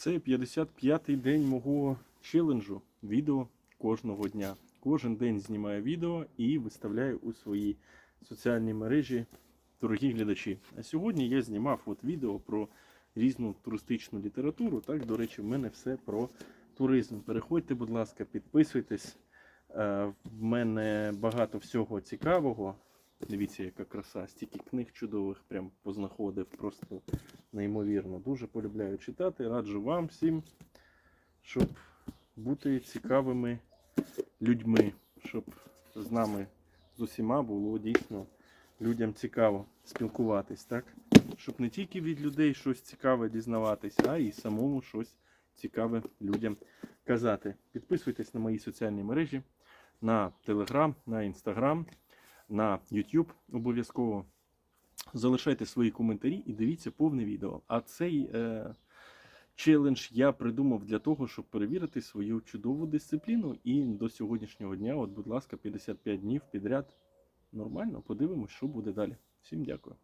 Це 55-й день мого челенджу. Відео кожного дня. Кожен день знімаю відео і виставляю у свої соціальні мережі, дорогі глядачі. А сьогодні я знімав от відео про різну туристичну літературу. Так, до речі, в мене все про туризм. Переходьте, будь ласка, підписуйтесь. Е, В мене багато всього цікавого. Дивіться, яка краса, стільки книг чудових прям познаходив, просто неймовірно. Дуже полюбляю читати. Раджу вам всім, щоб бути цікавими людьми, щоб з нами з усіма було дійсно людям цікаво спілкуватись, так? Щоб не тільки від людей щось цікаве дізнаватись, а й самому щось цікаве людям казати. Підписуйтесь на мої соціальні мережі, на Telegram, на Instagram, на YouTube обов'язково. Залишайте свої коментарі і дивіться повне відео. А цей е, челендж я придумав для того, щоб перевірити свою чудову дисципліну. І до сьогоднішнього дня, от, будь ласка, 55 днів підряд. Нормально, подивимось, що буде далі. Всім дякую.